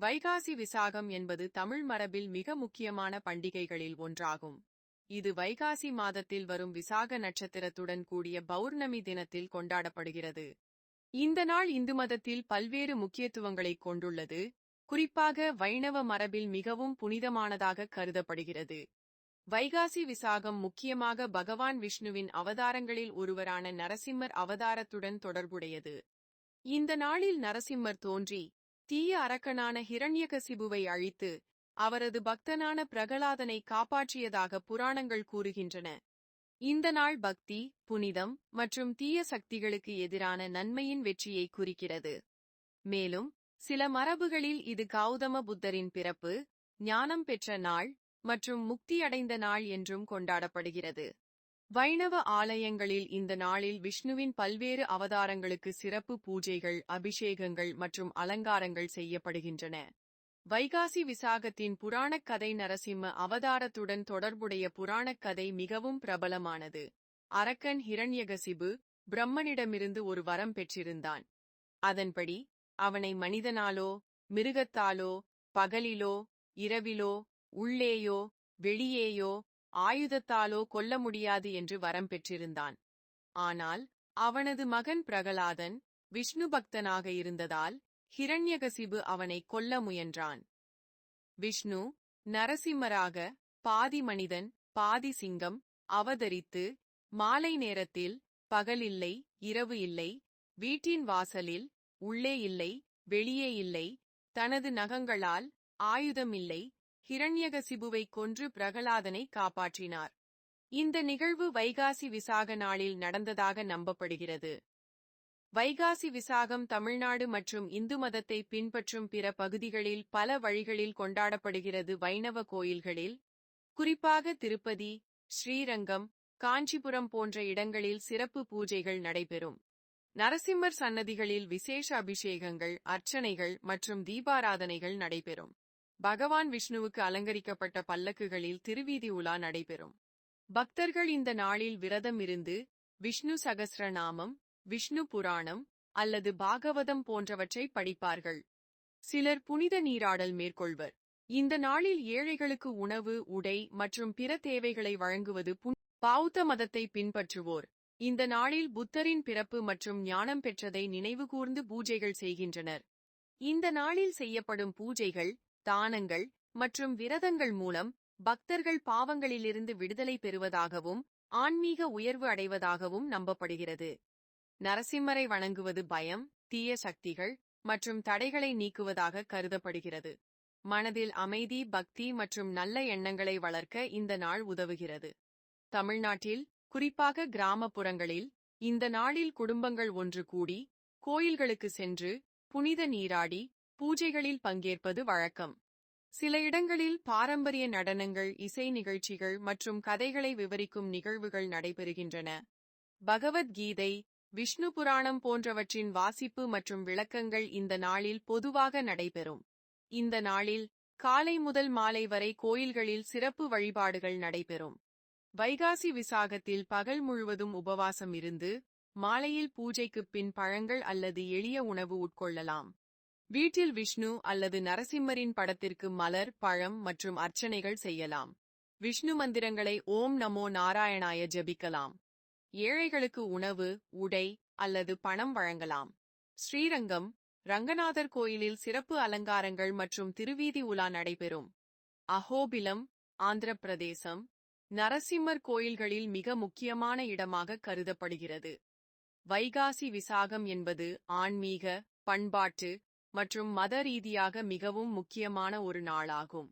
வைகாசி விசாகம் என்பது தமிழ் மரபில் மிக முக்கியமான பண்டிகைகளில் ஒன்றாகும். இது வைகாசி மாதத்தில் வரும் விசாக நட்சத்திரத்துடன் கூடிய பௌர்ணமி தினத்தில் கொண்டாடப்படுகிறது. இந்த நாள் இந்து மதத்தில் பல்வேறு முக்கியத்துவங்களைக் கொண்டுள்ளது. குறிப்பாக வைணவ மரபில் மிகவும் புனிதமானதாக கருதப்படுகிறது. வைகாசி விசாகம் முக்கியமாக பகவான் விஷ்ணுவின் அவதாரங்களில் ஒருவரான நரசிம்மர் அவதாரத்துடன் தொடர்புடையது. இந்த நாளில் நரசிம்மர் தோன்றி தீய அரக்கனான ஹிரண்யகசிபுவை அழித்து அவரது பக்தனான பிரகலாதனை காப்பாற்றியதாக புராணங்கள் கூறுகின்றன. இந்த நாள் பக்தி புனிதம் மற்றும் தீய சக்திகளுக்கு எதிரான நன்மையின் வெற்றியை குறிக்கிறது. மேலும் சில மரபுகளில் இது கௌதம புத்தரின் பிறப்பு ஞானம் பெற்ற நாள் மற்றும் முக்தியடைந்த நாள் என்றும் கொண்டாடப்படுகிறது. வைணவ ஆலயங்களில் இந்த நாளில் விஷ்ணுவின் பல்வேறு அவதாரங்களுக்கு சிறப்பு பூஜைகள் அபிஷேகங்கள் மற்றும் அலங்காரங்கள் செய்யப்படுகின்றன. வைகாசி விசாகத்தின் புராணக் கதை நரசிம்ம அவதாரத்துடன் தொடர்புடைய புராணக் கதை மிகவும் பிரபலமானது. அரக்கன் ஹிரண்யகசிபு பிரம்மனிடமிருந்து ஒரு வரம் பெற்றிருந்தான். அதன்படி அவனை மனிதனாலோ மிருகத்தாலோ பகலிலோ இரவிலோ உள்ளேயோ வெளியேயோ ஆயுதத்தாலோ கொல்ல முடியாது என்று வரம் பெற்றிருந்தான். ஆனால் அவனது மகன் பிரகலாதன் விஷ்ணு பக்தனாக இருந்ததால் ஹிரண்யகசிபு அவனை கொல்ல முயன்றான். விஷ்ணு நரசிம்மராக பாதி மனிதன் பாதி சிங்கம் அவதரித்து மாலை நேரத்தில் பகலில்லை இரவு இல்லை வீட்டின் வாசலில் உள்ளே இல்லை வெளியே இல்லை தனது நகங்களால் ஆயுதம் இல்லை ஹிரண்யகசிபுவை கொன்று பிரகலாதனை காப்பாற்றினார். இந்த நிகழ்வு வைகாசி விசாக நாளில் நடந்ததாக நம்பப்படுகிறது. வைகாசி விசாகம் தமிழ்நாடு மற்றும் இந்து மதத்தை பின்பற்றும் பிற பகுதிகளில் பல வழிகளில் கொண்டாடப்படுகிறது வைணவ கோயில்களில். குறிப்பாக திருப்பதி ஸ்ரீரங்கம் காஞ்சிபுரம் போன்ற இடங்களில் சிறப்பு பூஜைகள் நடைபெறும். நரசிம்மர் சன்னதிகளில் விசேஷ அபிஷேகங்கள் அர்ச்சனைகள் மற்றும் தீபாராதனைகள் நடைபெறும். பகவான் விஷ்ணுவுக்கு அலங்கரிக்கப்பட்ட பல்லக்குகளில் திருவீதி உலா நடைபெறும். பக்தர்கள் இந்த நாளில் விரதம் இருந்து விஷ்ணு சகசிரநாமம் விஷ்ணு புராணம் அல்லது பாகவதம் போன்றவற்றை படிப்பார்கள். சிலர் புனித நீராடல் மேற்கொள்வர். இந்த நாளில் ஏழைகளுக்கு உணவு உடை மற்றும் பிற தேவைகளை வழங்குவது பௌத்த மதத்தை பின்பற்றுவோர். இந்த நாளில் புத்தரின் பிறப்பு மற்றும் ஞானம் பெற்றதை நினைவுகூர்ந்து பூஜைகள் செய்கின்றனர். இந்த நாளில் செய்யப்படும் பூஜைகள் தானங்கள் மற்றும் விரதங்கள் மூலம் பக்தர்கள் பாவங்களிலிருந்து விடுதலை பெறுவதாகவும் ஆன்மீக உயர்வு அடைவதாகவும் நம்பப்படுகிறது. நரசிம்மரை வணங்குவது பயம் தீய சக்திகள் மற்றும் தடைகளை நீக்குவதாக கருதப்படுகிறது. மனதில் அமைதி பக்தி மற்றும் நல்ல எண்ணங்களை வளர்க்க இந்த நாள் உதவுகிறது. தமிழ்நாட்டில் குறிப்பாக கிராமப்புறங்களில் இந்த நாளில் குடும்பங்கள் ஒன்று கூடி கோயில்களுக்கு சென்று புனித நீராடி பூஜைகளில் பங்கேற்பது வழக்கம். சில இடங்களில் பாரம்பரிய நடனங்கள் இசை நிகழ்ச்சிகள் மற்றும் கதைகளை விவரிக்கும் நிகழ்வுகள் நடைபெறுகின்றன. பகவத்கீதை விஷ்ணு புராணம் போன்றவற்றின் வாசிப்பு மற்றும் விளக்கங்கள் இந்த நாளில் பொதுவாக நடைபெறும். இந்த நாளில் காலை முதல் மாலை வரை கோயில்களில் சிறப்பு வழிபாடுகள் நடைபெறும். வைகாசி விசாகத்தில் பகல் முழுவதும் உபவாசம் இருந்து மாலையில் பூஜைக்குப் பின் பழங்கள் அல்லது எளிய உணவு உட்கொள்ளலாம். வீட்டில் விஷ்ணு அல்லது நரசிம்மரின் படத்திற்கு மலர் பழம் மற்றும் அர்ச்சனைகள் செய்யலாம். விஷ்ணு மந்திரங்களை ஓம் நமோ நாராயணாய ஜபிக்கலாம். ஏழைகளுக்கு உணவு உடை அல்லது பணம் வழங்கலாம். ஸ்ரீரங்கம் ரங்கநாதர் கோயிலில் சிறப்பு அலங்காரங்கள் மற்றும் திருவீதி உலா நடைபெறும். அஹோபிலம் ஆந்திர பிரதேசம் நரசிம்மர் கோயில்களில் மிக முக்கியமான இடமாக கருதப்படுகிறது. வைகாசி விசாகம் என்பது ஆன்மீக பண்பாட்டு மற்றும் மத ரீதியாக மிகவும் முக்கியமான ஒரு நாளாகும்.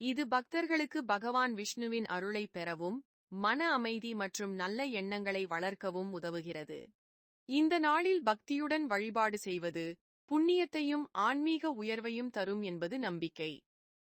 இது பக்தர்களுக்கு பகவான் விஷ்ணுவின் அருளை பெறவும் மன அமைதி மற்றும் நல்ல எண்ணங்களை வளர்க்கவும் உதவுகிறது. இந்த நாளில் பக்தியுடன் வழிபாடு செய்வது புண்ணியத்தையும் ஆன்மீக உயர்வையும் தரும் என்பது நம்பிக்கை.